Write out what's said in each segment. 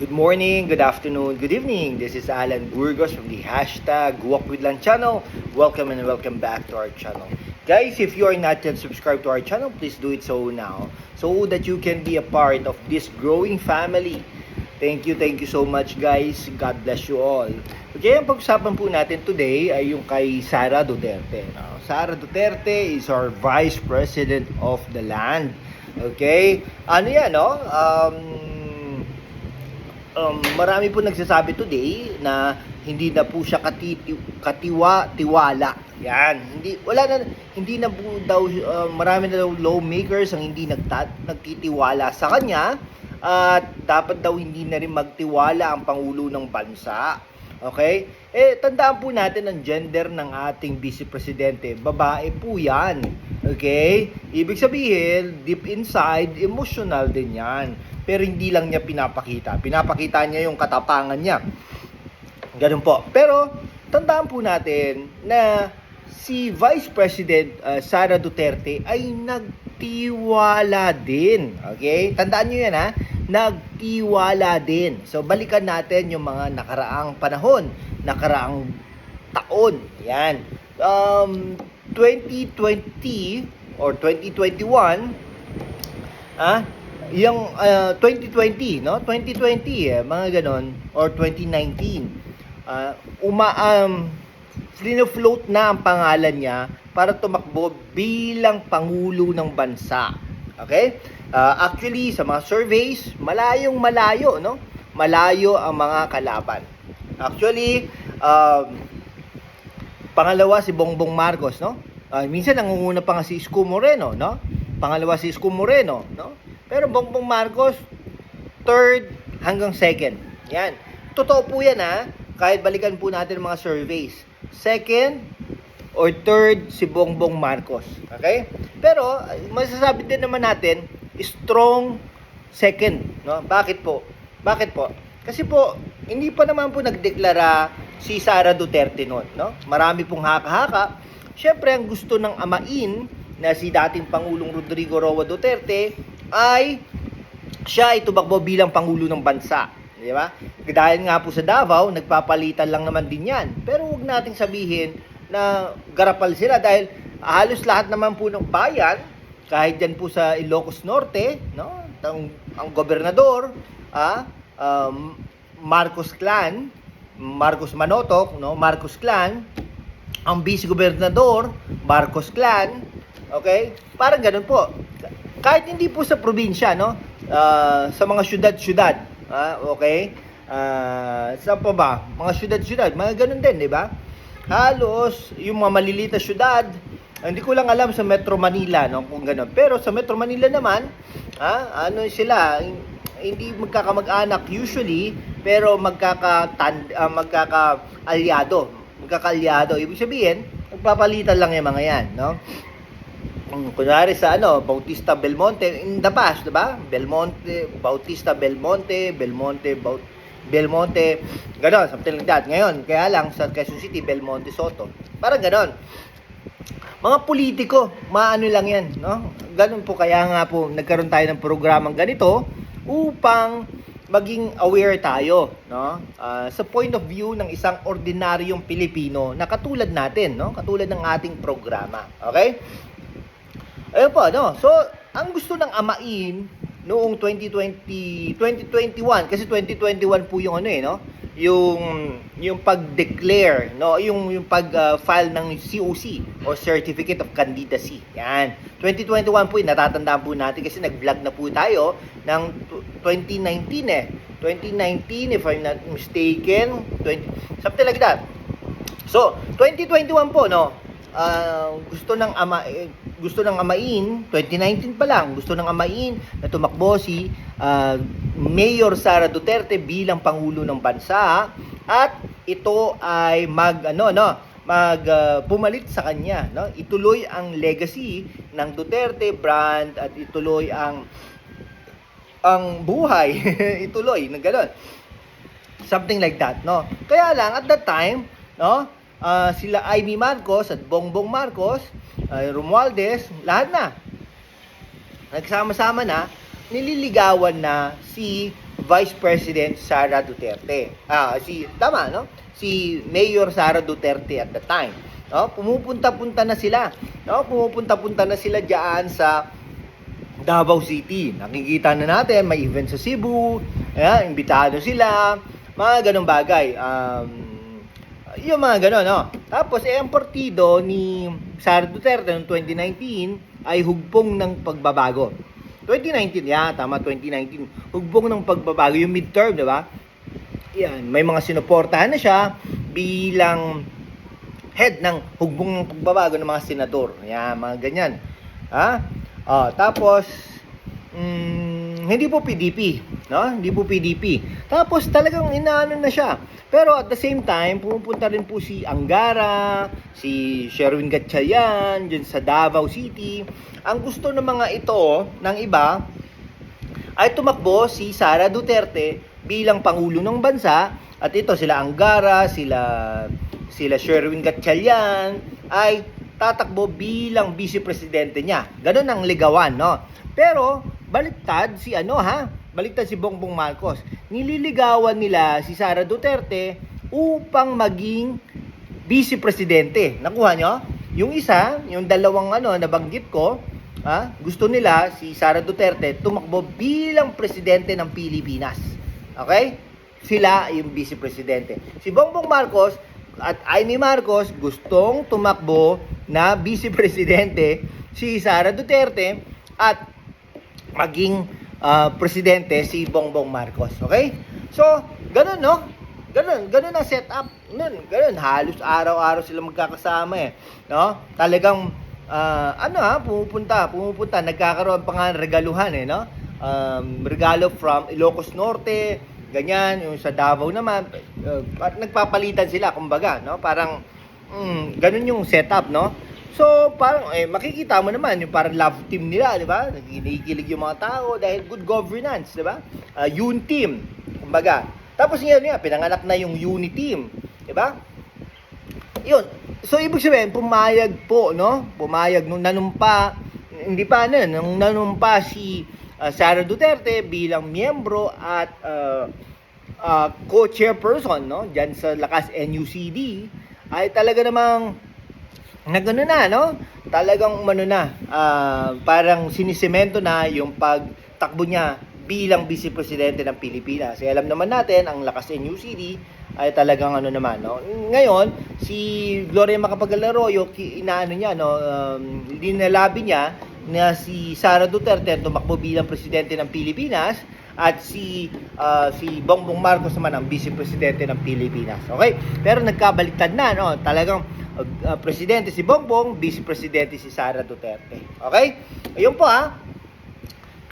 Good morning, good afternoon, good evening. This is Alan Burgos from the hashtag Walk with Lan channel. Welcome and welcome back to our channel. Guys, if you are not yet subscribed to our channel, please do it so now so that you can be a part of this growing family. Thank you, thank you so much guys. God bless you all. Okay, ang pag-usapan po natin today ay yung kay Sara Duterte. Now, Sara Duterte is our Vice President of the land. Okay? Ano yan, no? Um, um, marami po nagsasabi today na hindi na po siya katiti, katiwa tiwala. Yan, hindi wala na hindi na po daw uh, marami na daw lawmakers ang hindi nagta, nagtitiwala sa kanya at dapat daw hindi na rin magtiwala ang pangulo ng bansa. Okay? Eh, tandaan po natin ang gender ng ating vice presidente. Babae po yan. Okay? Ibig sabihin, deep inside, emotional din yan. Pero hindi lang niya pinapakita. Pinapakita niya yung katapangan niya. Ganun po. Pero, tandaan po natin na si Vice President uh, Sara Duterte ay nagtiwala din. Okay? Tandaan niyo yan ha. Nagtiwala din. So, balikan natin yung mga nakaraang panahon, nakaraang taon. Yan. Um, 2020 or 2021, ah, yung uh, 2020, no? 2020, eh, mga ganon, or 2019, uh, uma, um, float na ang pangalan niya para tumakbo bilang Pangulo ng Bansa. Okay? Uh, actually, sa mga surveys, malayong malayo, no? Malayo ang mga kalaban. Actually, um, pangalawa si Bongbong Marcos, no? Uh, minsan nangunguna pa nga si Isko Moreno, no? Pangalawa si Isko Moreno, no? Pero Bongbong Marcos, third hanggang second. Yan. Totoo po yan, ha? Kahit balikan po natin mga surveys. Second or third si Bongbong Marcos. Okay? Pero, masasabi din naman natin, strong second. No? Bakit po? Bakit po? Kasi po, hindi pa naman po nagdeklara si Sara Duterte noon. No? Marami pong haka-haka. Siyempre, ang gusto ng amain na si dating Pangulong Rodrigo Roa Duterte ay siya ay tumakbo bilang Pangulo ng Bansa. Di ba? Dahil nga po sa Davao, nagpapalitan lang naman din yan. Pero huwag nating sabihin na garapal sila dahil halos lahat naman po ng bayan, kahit dyan po sa Ilocos Norte, no? ang, ang gobernador, ah, um, Marcos Clan, Marcos Manotok, no? Marcos Clan, ang vice-gobernador, Marcos Clan, okay? Parang ganun po. Kahit hindi po sa probinsya, no? Ah, sa mga syudad-syudad, ah, okay? Ah, saan pa ba? Mga syudad-syudad, mga ganun din, di ba? Halos, yung mga maliliit na syudad, hindi ko lang alam sa Metro Manila, no, kung ganun. Pero sa Metro Manila naman, ah, ano sila, hindi magkakamag-anak usually, pero magkaka uh, magkaka-alyado, magkaka-alyado. Ibig sabihin, magpapalitan lang yung mga yan, no? Kung kunwari sa ano, Bautista Belmonte in the past, 'di ba? Belmonte, Bautista Belmonte, Belmonte, Baut Belmonte, gano'n, something like that. Ngayon, kaya lang sa Quezon City, Belmonte Soto. Parang gano'n. Mga politiko, maano lang yan, no? Ganun po kaya nga po nagkaroon tayo ng programang ganito upang maging aware tayo, no? Uh, sa point of view ng isang ordinaryong Pilipino na katulad natin, no? Katulad ng ating programa. Okay? Ayun po, no? So, ang gusto ng amain noong 2020, 2021, kasi 2021 po yung ano eh, no? Yung, yung pag-declare, no? Yung, yung pag-file ng COC o Certificate of Candidacy. Yan. 2021 po, yun, natatandaan po natin kasi nag-vlog na po tayo ng 2019 eh. 2019, if I'm not mistaken, 20, something like that. So, 2021 po, no? Uh, gusto ng ama eh, gusto ng amain 2019 pa lang gusto ng amain na tumakbo si uh, Mayor Sara Duterte bilang pangulo ng bansa. At ito ay mag ano no mag uh, pumalit sa kanya no? Ituloy ang legacy ng Duterte brand at ituloy ang ang buhay. Ituloy na ganoon something like that no? Kaya lang at that time no uh, sila Amy Marcos at Bongbong Marcos, uh, Romualdez, lahat na. Nagsama-sama na, nililigawan na si Vice President Sara Duterte. Ah, si tama no? Si Mayor Sara Duterte at the time. No? Pumupunta-punta na sila. No? Pumupunta-punta na sila diyan sa Davao City. Nakikita na natin, may event sa Cebu, ayan, imbitado sila, mga ganong bagay. Um, yung mga ganon, no? Tapos, eh, ang partido ni Sara Duterte noong 2019 ay hugpong ng pagbabago. 2019, yeah, tama, 2019. Hugpong ng pagbabago, yung midterm, di ba? Yan, may mga sinuportahan na siya bilang head ng hugbong ng pagbabago ng mga senador. Yan, mga ganyan. Ha? Ah, tapos mm, hindi po PDP, no? Hindi po PDP. Tapos talagang inaano na siya. Pero at the same time, pumupunta rin po si Angara, si Sherwin Gatchalian, dyan sa Davao City. Ang gusto ng mga ito, ng iba, ay tumakbo si Sara Duterte bilang pangulo ng bansa at ito sila Angara, sila sila Sherwin Gatchalian ay tatakbo bilang vice presidente niya. Ganun ang ligawan, no? Pero baliktad si ano ha? Baliktad si Bongbong Marcos. Nililigawan nila si Sara Duterte upang maging vice presidente. Nakuha nyo? Yung isa, yung dalawang ano nabanggit ko, ha? gusto nila si Sara Duterte tumakbo bilang presidente ng Pilipinas. Okay? Sila yung vice presidente. Si Bongbong Marcos at Amy Marcos gustong tumakbo na vice presidente si Sara Duterte at maging ah, presidente si Bongbong Marcos. Okay? So, ganun no? Ganun, ganun ang setup. Ganun, ganun. Halos araw-araw sila magkakasama eh. No? Talagang, ah, ano ha, pumupunta, pumupunta, nagkakaroon pa nga ng regaluhan eh, no? Um, regalo from Ilocos Norte, ganyan, yung sa Davao naman, uh, at nagpapalitan sila, kumbaga, no? Parang, mm, ganun yung setup, no? So, parang, eh, makikita mo naman, yung parang love team nila, di ba? Nakikilig yung mga tao dahil good governance, di ba? Uh, yun team, kumbaga. Tapos ngayon nga, pinanganak na yung uni team, di ba? Yun. So, ibig sabihin, pumayag po, no? Pumayag nung nanumpa, hindi pa ano, nung nanumpa si uh, Sara Duterte bilang miyembro at uh, uh, co-chairperson, no? Diyan sa Lakas NUCD, ay talaga namang nagano na, no? Talagang umano na, ah, parang sinisemento na yung pagtakbo niya bilang vice presidente ng Pilipinas. Kasi alam naman natin, ang lakas NUCD ay talagang ano naman, no? Ngayon, si Gloria Macapagal-Arroyo, inaano niya, no? Um, dinalabi niya na si Sara Duterte tumakbo bilang presidente ng Pilipinas at si ah, si Bongbong Marcos naman ang vice presidente ng Pilipinas. Okay? Pero nagkabaliktad na, no? Talagang uh, presidente si Bongbong, vice presidente si Sara Duterte. Okay? Ayun po ha.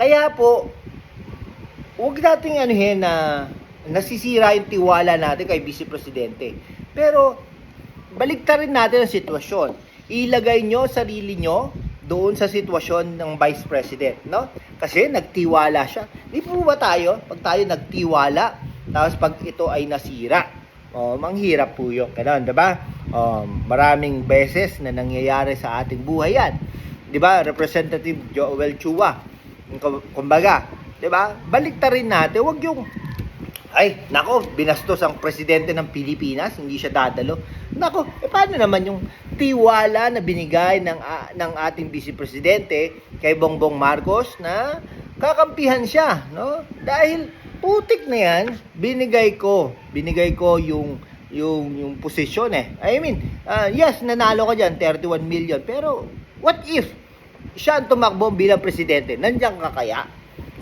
Kaya po, huwag nating anuhin na nasisira yung tiwala natin kay vice presidente. Pero, baliktarin natin ang sitwasyon. Ilagay nyo sarili nyo doon sa sitwasyon ng vice president, no? Kasi nagtiwala siya. Di po ba tayo, pag tayo nagtiwala, tapos pag ito ay nasira, oh, manghirap po yun. Ganun, di ba? Um, maraming beses na nangyayari sa ating buhay yan. Di ba? Representative Joel Chua. Kum- Kumbaga, di ba? Baliktarin natin, wag yung ay, nako, binastos ang presidente ng Pilipinas, hindi siya dadalo. Nako, eh paano naman yung tiwala na binigay ng, a- ng ating vice presidente kay Bongbong Marcos na kakampihan siya, no? Dahil putik na yan, binigay ko, binigay ko yung yung yung posisyon eh. I mean, ah, yes, nanalo ka diyan 31 million, pero what if siya ang tumakbo bilang presidente? Nandiyan ka kaya?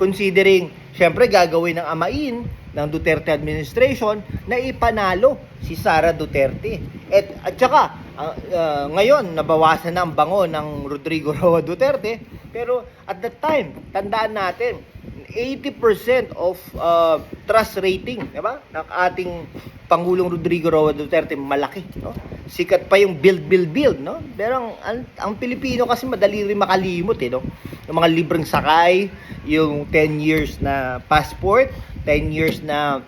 Considering, syempre gagawin ng amain ng Duterte administration na ipanalo si Sara Duterte. At, at saka, ah, ngayon, nabawasan na ang bango ng Rodrigo Roa Duterte. Pero at that time, tandaan natin, 80% of uh, trust rating, di ba? Ng ating Pangulong Rodrigo Roa Duterte malaki, no? Sikat pa yung build build build, no? Pero ang, ang, ang Pilipino kasi madali rin makalimot, eh, no? Yung mga libreng sakay, yung 10 years na passport, 10 years na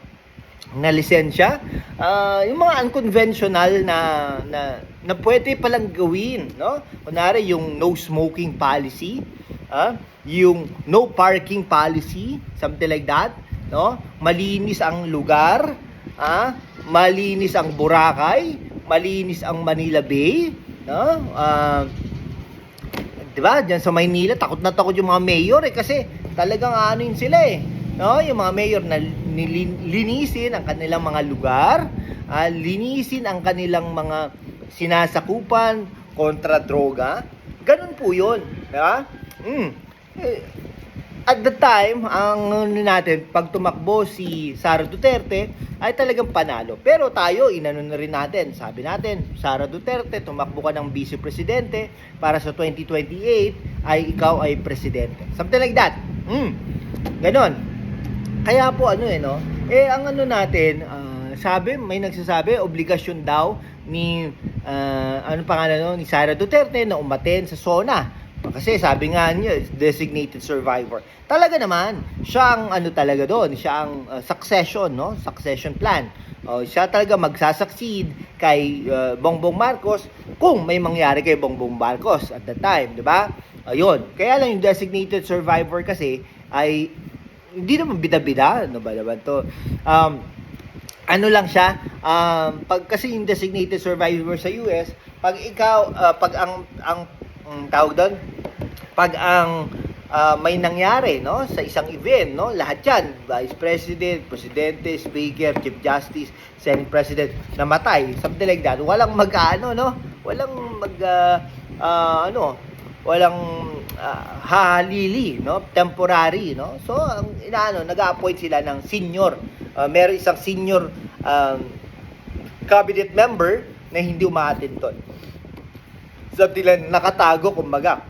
na lisensya, ah, yung mga unconventional na na na pwede palang gawin, no? Kunwari yung no smoking policy, ah, yung no parking policy, something like that. no? Malinis ang lugar, ah, malinis ang Boracay, malinis ang Manila Bay, no? Ah, 'di ba? Diyan sa Maynila, takot na takot yung mga mayor eh kasi talagang ano yun sila eh. No, yung mga mayor na linisin ang kanilang mga lugar, ah, linisin ang kanilang mga sinasakupan kontra droga. Ganun po 'yun, 'di? Mm. At the time, ang ano natin, pag tumakbo si Sara Duterte, ay talagang panalo. Pero tayo, inano na rin natin. Sabi natin, Sara Duterte, tumakbo ka ng vice presidente para sa 2028 ay ikaw ay presidente. Something like that. Mm. Ganon. Kaya po ano eh, no? Eh, ang ano natin, ah, sabi, may nagsasabi, obligasyon daw ni, ah, ano pangalan no, ni Sara Duterte na umaten sa SONA. Kasi sabi nga niya, designated survivor. Talaga naman, siya ang ano talaga doon, siya ang uh, succession, no? Succession plan. Oh, siya talaga magsasucceed kay uh, Bongbong Marcos kung may mangyari kay Bongbong Marcos at the time, 'di ba? Ayun. Kaya lang yung designated survivor kasi ay hindi naman bida-bida, ano ba naman to? Um, ano lang siya, um, pag kasi yung designated survivor sa US, pag ikaw, uh, pag ang, ang, ang tawag doon, pag ang uh, may nangyari no sa isang event no lahat yan vice president presidente speaker chief justice senate president namatay something like that walang mag-ano no walang mag uh, uh, ano walang uh, halili no temporary no so ang inaano nag-appoint sila ng senior uh, meron isang senior um, cabinet member na hindi umaattend doon something like nakatago kumbaga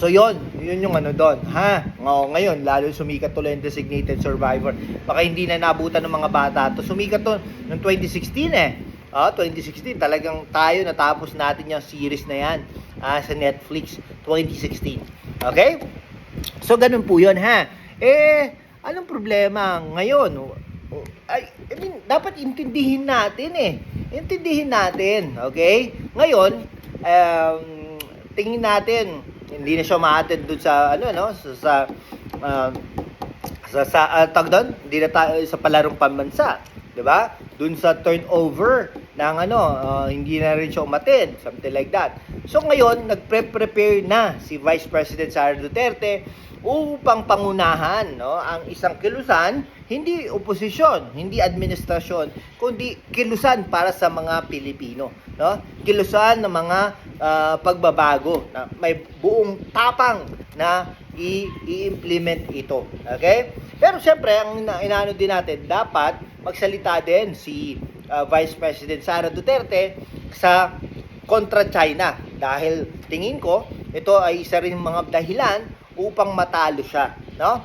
So yon, yun yung ano doon, ha? Ngo, ngayon, lalo sumikat tuloy yung designated survivor. Baka hindi na nabutan ng mga bata to. Sumikat to noong 2016 eh. Ah, 2016 talagang tayo natapos natin yung series na yan ah, sa Netflix 2016. Okay? So ganun po 'yon ha. Eh anong problema ngayon? Ay, I mean, dapat intindihin natin eh. Intindihin natin, okay? Ngayon, um, tingin natin hindi na siya ma-attend doon sa ano no sa sa uh, sa, sa uh, tag doon, hindi na tayo sa palarong pambansa, 'di ba? Doon sa turnover ng ano, uh, hindi na rin siya umattend, something like that. So ngayon, nagpre-prepare na si Vice President Sara Duterte upang pangunahan no ang isang kilusan hindi oposisyon hindi administrasyon kundi kilusan para sa mga Pilipino no kilusan ng mga uh, pagbabago na may buong tapang na i-implement ito okay pero siyempre ang ina- inaano din natin dapat magsalita din si uh, Vice President Sara Duterte sa kontra China dahil tingin ko ito ay isa rin mga dahilan upang matalo siya, no?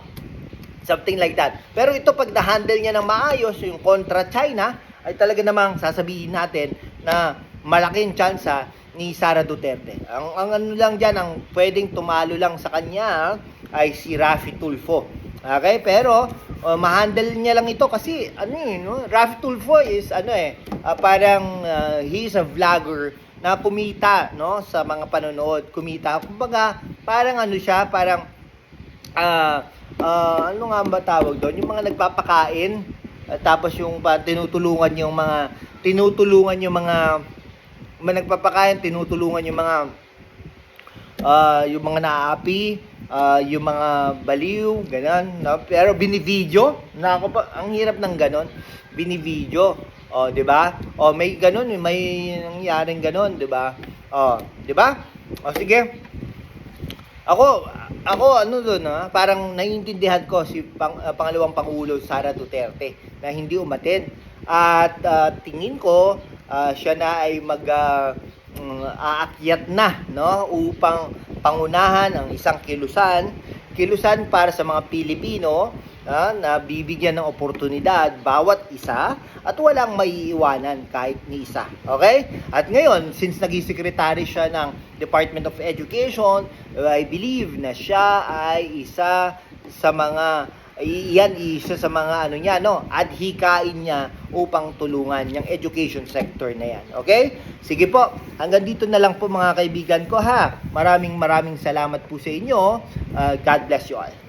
Something like that. Pero ito pag na-handle niya ng maayos yung kontra China, ay talaga namang sasabihin natin na malaking tsansa ni Sara Duterte. Ang, ang ano lang diyan, ang pwedeng tumalo lang sa kanya ay si Rafi Tulfo. Okay, pero uh, ma-handle niya lang ito kasi ano eh, no? Rafi Tulfo is ano eh, uh, parang uh, he's a vlogger na kumita no? Sa mga panonood kumita. Kumbaga parang ano siya parang ah uh, ano nga ba tawag doon? Yung mga nagpapakain at tapos yung pa, tinutulungan yung mga tinutulungan yung mga mga nagpapakain tinutulungan yung mga uh, yung mga naapi uh, yung mga baliw ganun no? pero binivideo na ako pa ang hirap ng ganon binivideo Oh, 'di ba? Oh, may ganun, may nangyaring ganun, 'di ba? Oh, 'di ba? Oh, sige. Ako, ako ano doon, ha? parang naiintindihan ko si pang, uh, pangalawang pangulo Sara Duterte na hindi umaten. At uh, tingin ko uh, siya na ay mag uh, aakyat na no upang pangunahan ang isang kilusan, kilusan para sa mga Pilipino uh, na bibigyan ng oportunidad bawat isa at walang maiiwanan kahit ni isa. Okay? At ngayon, since naging secretary siya ng Department of Education, I believe na siya ay isa sa mga iyan isa sa mga ano niya no? Adhikain niya upang tulungan yung education sector na yan okay? Sige po hanggang dito na lang po mga kaibigan ko ha? Maraming maraming salamat po sa inyo. Uh, God bless you all